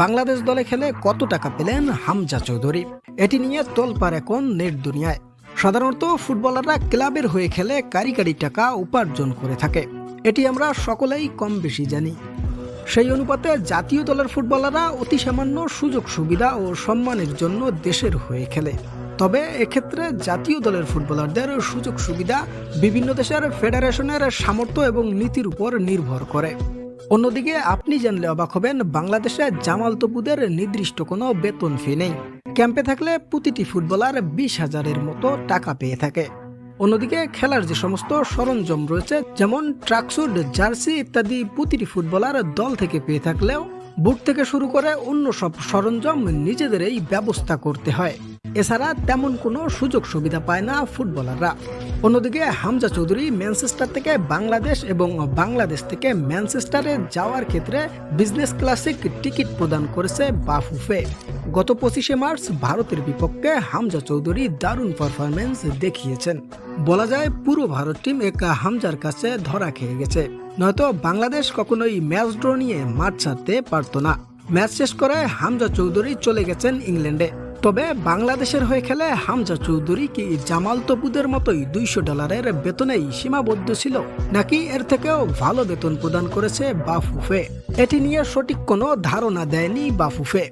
বাংলাদেশ দলে খেলে কত টাকা পেলেন হামজা চৌধুরী? এটি নিয়ে তোলপার এখন নেট দুনিয়ায়। সাধারণত ফুটবলাররা ক্লাবের হয়ে খেলে কারি কারি টাকা উপার্জন করে থাকে। এটি আমরা সকলেই কম বেশি জানি। সেই অনুপাতে জাতীয় দলের ফুটবলাররা অতি সামান্য সুযোগ, সুবিধা ও সম্মানের জন্য দেশের হয়ে খেলে। তবে এক্ষেত্রে জাতীয় দলের ফুটবলারদের সুযোগ, সুবিধা বিভিন্ন দেশের ফেডারেশনের সামর্থ্য এবং নীতির উপর নির্ভর করে। অন্যদিকে আপনি জানলে অবাক হবেন, বাংলাদেশে জামাল তপুদের নির্দিষ্ট কোনো বেতন ফি নেই। ক্যাম্পে থাকলে প্রতিটি ফুটবলার বিশ হাজারের মতো টাকা পেয়ে থাকে। অন্যদিকে খেলার যে সমস্ত সরঞ্জাম রয়েছে, যেমন ট্রাকসুট, জার্সি ইত্যাদি প্রতিটি ফুটবলার দল থেকে পেয়ে থাকলেও বুট থেকে শুরু করে অন্য সব সরঞ্জাম নিজেদেরই ব্যবস্থা করতে হয়। এছাড়া তেমন কোনো সুযোগ সুবিধা পায় না ফুটবলাররা। অন্যদিকে হামজা চৌধুরী ম্যানচেস্টার থেকে বাংলাদেশ এবং বাংলাদেশ থেকে ম্যানচেস্টারে যাওয়ার ক্ষেত্রে বিজনেস ক্লাসিক টিকিট প্রদান করেছে বাফুফে। গত পঁচিশে মার্চ ভারতের বিপক্ষে হামজা চৌধুরী দারুণ পারফরমেন্স দেখিয়েছেন। বলা যায় পুরো ভারত টিম এক হামজার কাছে ধরা খেয়ে গেছে। নয়তো বাংলাদেশ কখনোই ম্যাচ ড্র নিয়ে মাঠ ছাড়তে পারতো না। ম্যাচ শেষ করে হামজা চৌধুরী চলে গেছেন ইংল্যান্ডে। তবে বাংলাদেশের হয়ে খেলে হামজা চৌধুরী কি জামাল তবুদের মতোই দুইশো ডলারের বেতনেই সীমাবদ্ধ ছিল? নাকি এর থেকেও ভালো বেতন প্রদান করেছে বাফুফে? এটি নিয়ে সঠিক কোনো ধারণা দেয়নি বাফুফে।